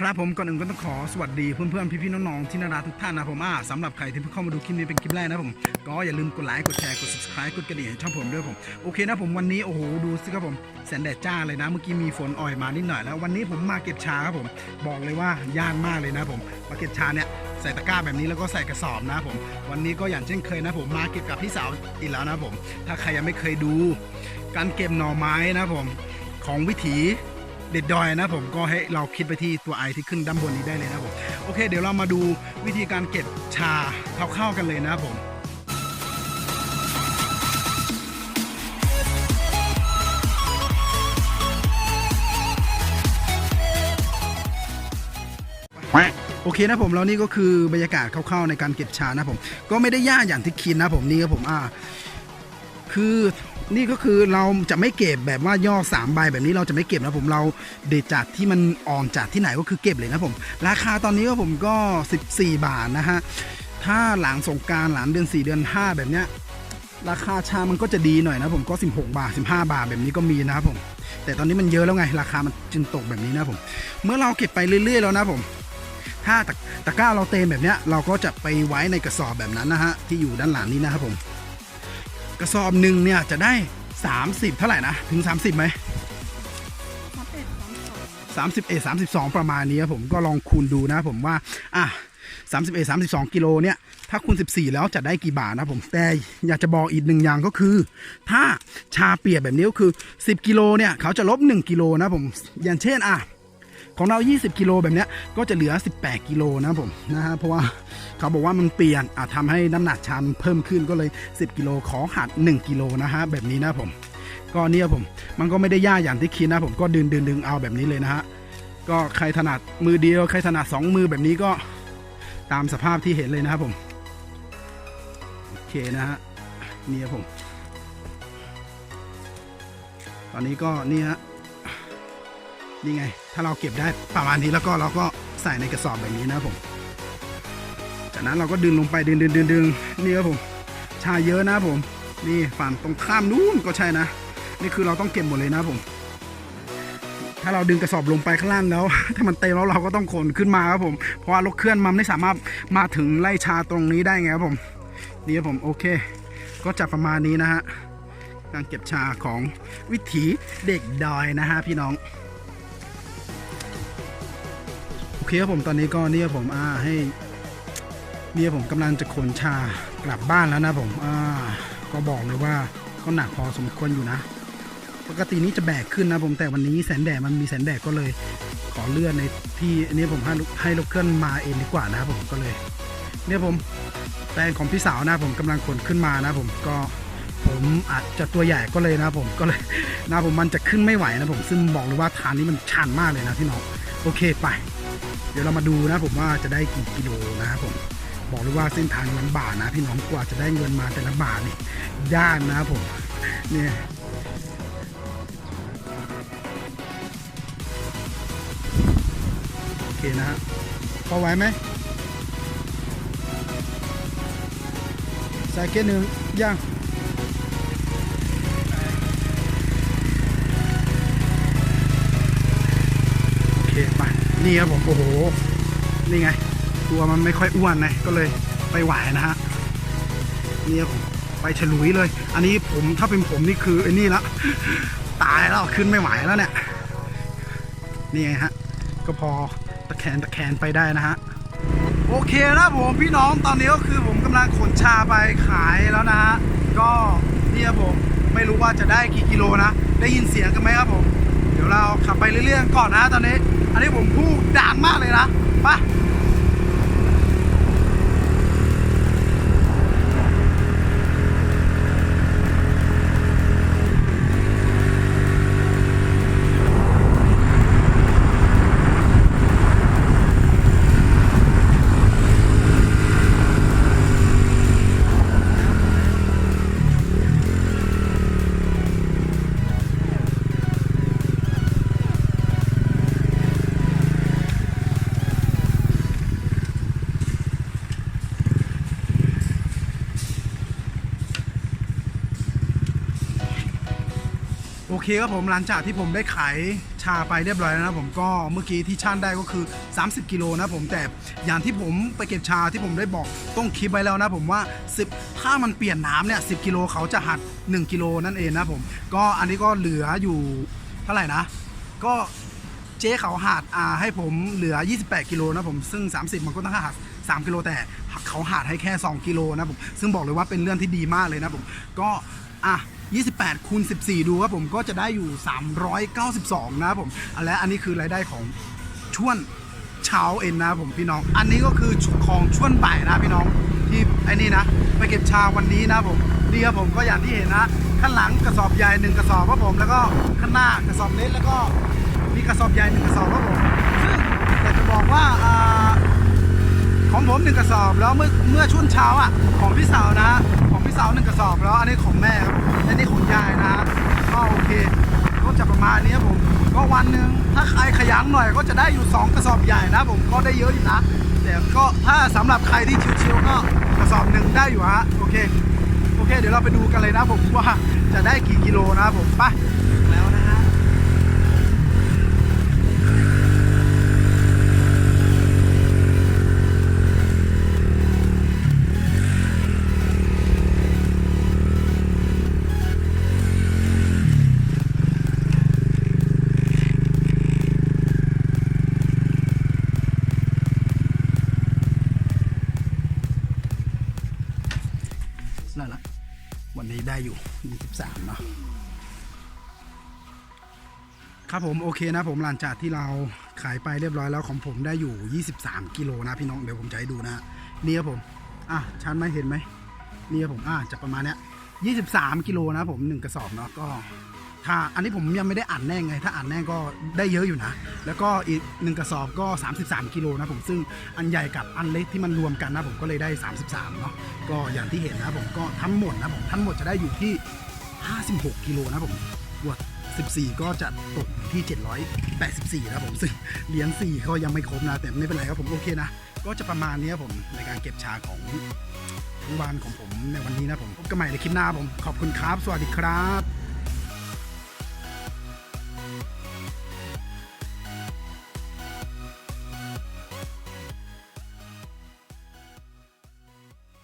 ครับผมก่อนอื่นก็ต้องขอสวัสดีเพื่อนๆพี่ๆน้องๆที่น่ารักทุกท่านนะผมอ่าสำหรับใครที่เพิ่งเข้ามาดูคลิปนี้เป็นคลิปแรกนะผมก็อย่าลืมกดไลค์กดแชร์กด subscribe กดกระดิ่งให้ช่องผมด้วยผมโอเคนะผมวันนี้โอ้โหดูสิครับผมแสนแดดจ้าเลยนะเมื่อกี้มีฝนอ่อยมานิดหน่อยแล้ววันนี้ผมมาเก็บชาครับผมบอกเลยว่ายากมากเลยนะผมมาเก็บชาเนี่ยใส่ตะกร้าแบบนี้แล้วก็ใส่กระสอบนะผม วันนี้ก็อย่างเช่นเคยนะผมมาเก็บกับพี่สาวอีกแล้วนะผม ถ้าใครยังไม่เคยดู การเก็บหน่อไม้นะผมของวิถี เด็ดดอยนะผมก็ให้เราคิดไปที่ตัวไอที่ขึ้นด้านบนนี้ได้เลยนะผมโอเค เดี๋ยวเรามาดูวิธีการเก็บชาเข้าๆกันเลยนะผมโอเคนะผมแล้วนี่ก็คือบรรยากาศคร่าวๆในการเก็บชานะผม ก็ไม่ได้ยากอย่างที่คิดนะผมนี่ครับผมอ่าคือ นี่ก็คือเราจะไม่เก็บแบบว่าย่อสามใบแบบนี้เราจะไม่เก็บนะผมเราเด็ดจากที่มันอ่อนจากที่ไหนก็คือเก็บเลยนะผม ราคาตอนนี้ก็ผมก็ 14 บาทนะฮะถ้าหลังสงการหลังเดือน 4 เดือน 5 แบบเนี้ยราคาชามันก็จะดีหน่อยนะผมก็ 16 บาท 15 บาทแบบนี้ก็มีนะครับผม แต่ตอนนี้มันเยอะแล้วไง ราคามันจึงตกแบบนี้นะผม เมื่อเราเก็บไปเรื่อย ๆ แล้วนะผม ถ้าตะตะกร้าเราเต็มแบบเนี้ยเราก็จะไปไว้ในกระสอบแบบนั้นนะฮะที่อยู่ด้านหลังนี้นะครับผม กระสอบหนึ่งเนี่ยจะได้ 30 เท่าไหร่นะ ถึง 30ไหมมาเป็ดสามสอง31 32 ประมาณนี้ครับผมก็ลองคูณดูนะผมว่า อะ31 32 กิโลเนี่ย ถ้าคูณ 14 แล้วจะได้กี่บาทนะผม แต่อยากจะบอกอีกหนึ่งอย่างก็คือ ถ้าชาเปียกแบบนี้ก็คือ 10 กิโลเนี่ย เขาจะลบ 1 กิโลนะผม อย่างเช่น อะ ของเรา 20 กิโลแบบนี้ก็จะเหลือ 18 กิโลนะผมนะฮะเพราะว่าเขาบอกว่ามันเปลี่ยนอาจทำให้น้ำหนักชามเพิ่มขึ้นก็เลย 10 กิโลขอหัก1กิโลนะฮะแบบนี้นะผม ก็เนี่ยผมมันก็ไม่ได้ยากอย่างที่คิดนะผมก็ดึงดึงดึงเอาแบบนี้เลยนะฮะก็ใครถนัดมือเดียวใครถนัด2 มือแบบนี้ก็ตามสภาพที่เห็นเลยนะครับผมโอเคนะฮะนี่ครับผม ตอนนี้ก็นี่ฮะ นี่ไง ถ้าเราเก็บได้ประมาณนี้แล้วก็เราก็ใส่ในกระสอบแบบนี้นะผม จากนั้นเราก็ดึงลงไปดึงดึงดึงดึงนี่ครับผมชาเยอะนะผม นี่ฝั่งตรงข้ามนู้นก็ใช่นะ นี่คือเราต้องเก็บหมดเลยนะผม ถ้าเราดึงกระสอบลงไปข้างล่างแล้ว ถ้ามันเต็มแล้วเราก็ต้องขนขึ้นมาครับผม เพราะว่ารถเคลื่อนมันไม่สามารถมาถึงไล่ชาตรงนี้ได้ไงครับผม นี่ครับผมโอเค ก็จะประมาณนี้นะฮะการเก็บชาของวิถีเด็กดอยนะฮะพี่น้อง เคครับผมตอนนี้ก็นี่ครับผมอ่าให้เนี่ยผมกำลังจะขนชากลับบ้านแล้วนะผมอ่าก็บอกเลยว่าก็หนักพอสมควรอยู่นะ ปกตินี้จะแบกขึ้นนะผมแต่วันนี้แสนแดดมันมีแสนแดดก็เลย ขอเลื่อนในที่อันนี้ผมให้ให้ลูกเคลื่อนมาเองดีกว่านะครับผมก็เลย เนี่ยผมแฟนของพี่สาวนะผมกำลังขนขึ้นมานะผมก็ผมอาจจะตัวใหญ่ก็เลยนะผมก็เลยนะผมมันจะขึ้นไม่ไหวนะผมซึ่งบอกเลยว่าทางนี้มันชันมากเลยนะพี่น้องโอเคไป ดี๋ยวเรามาดูนะผมว่าจะได้กี่กิโลนะครับผมบอกเลยว่าเส้นทางลำบากนะพี่น้องกว่าจะได้เงินมาแต่ละบาทนี่ยากนะครับผมเนี่ยโอเคนะฮะพอไหวไหมใส่เกหนึ่งย่าง นี่ครับผมโอ้โห นี่ไง ตัวมันไม่ค่อยอ้วนนะก็เลยไปไหวนะฮะนี่ครับผมไปฉลุยเลย อันนี้ผมถ้าเป็นผมนี่คือไอ้นี่ละตายแล้วขึ้นไม่ไหวแล้วเนี่ยนี่ไงฮะก็พอตะแคงตะแคงไปได้นะฮะโอเคนะผมพี่น้องตอนนี้ก็คือผมกำลังขนชาไปขายแล้วนะฮะก็นี่ครับผมไม่รู้ว่าจะได้กี่กิโลนะ ได้ยินเสียงกันไหมครับผม เดี๋ยวเราขับไปเรื่อยๆก่อนนะตอนนี้ อันนี้ผมพูดดังมากเลยนะไป เคครับผมหลังจากที่ผมได้ขายชาไปเรียบร้อยแล้วนะผมก็เมื่อกี้ที่ชั่นได้ก็คือ 30 กิโลนะผมแต่อย่างที่ผมไปเก็บชาที่ผมได้บอกต้องคลิปไว้แล้วนะผมว่า 10 ถ้ามันเปลี่ยนน้ำเนี่ย10กิโลเขาจะหัก1กิโลนั่นเองนะผมก็อันนี้ก็เหลืออยู่เท่าไหร่นะ ก็เจ๊เขาหักอ่าให้ผมเหลือ 28 กิโลนะผมซึ่ง 30 มันก็ต้องหัก3กิโลแต่เขาหักให้แค่ 2 กิโลนะผมซึ่งบอกเลยว่าเป็นเรื่องที่ดีมากเลยนะผมก็อะ 28คูณ14 ดูครับผมก็จะได้อยู่ 392 นะครับผมและอันนี้คือรายได้ของช่วงเช้าเอ็นนะครับผมพี่น้อง อันนี้ก็คือของช่วงบ่ายนะพี่น้องที่ไอ้นี่นะ ไปเก็บชาวันนี้นะผมนี่ครับผมก็อย่างที่เห็นนะข้างหลังกระสอบใหญ่หนึ่งกระสอบครับผมแล้วก็ข้างหน้ากระสอบเล็กแล้วก็มีกระสอบใหญ่หนึ่งกระสอบครับผมซึ่งแต่จะบอกว่าอ่า ของผมหนึ่งกระสอบแล้วเมื่อเมื่อช่วงเช้าอะของพี่สาวนะของพี่สาวหนึ่งกระสอบแล้วอันนี้ของแม่ครับและนี่ของยายนะก็โอเคก็จะประมาณนี้ครับผมก็วันหนึ่งถ้าใครขยันหน่อยก็จะได้อยู่ 2 กระสอบใหญ่นะ ผมก็ได้เยอะอยู่นะแต่ก็ถ้าสำหรับใครที่ชิวๆก็กระสอบหนึ่งได้อยู่ฮะโอเคโอเค เดี๋ยวเราไปดูกันเลยนะผมว่าจะได้กี่กิโลนะผมไปแล้วนะฮะ นั่นแหละวันนี้ ยี่สิบสามเนาะครับผมโอเคนะผมหลังจากที่เราขายไปเรียบร้อยแล้วของผมได้อยู่ 23 กิโลนะพี่น้องเดี๋ยวผมจะให้ดูนะนี่ครับผมอะชันไหมเห็นไหมนี่ครับผมอะจะประมาณเนี้ย23 กิโลนะผมหนึ่งกระสอบเนาะก็ ถ้าอันนี้ผมยังไม่ได้อ่านแน่ไง ถ้าอ่านแน่ก็ได้เยอะอยู่นะ แล้วก็อีกหนึ่งกระสอบก็ 33กิโลนะผมซึ่งอันใหญ่กับอันเล็กที่มันรวมกันนะผมก็เลยได้ 33เนาะก็อย่างที่เห็นนะผมก็ทั้งหมดนะผมทั้งหมดจะได้อยู่ที่ 56กิโลนะผมบวก14 ก็จะตกที่ 784นะผมซึ่งเหรียญ4ก็ยังไม่ครบนะแต่ไม่เป็นไรครับผมโอเคนะ ก็จะประมาณนี้ครับผมในการเก็บชาของทั้งวันของผมในวันนี้นะผมพบกันใหม่ในคลิปหน้าผมขอบคุณครับ สวัสดีครับ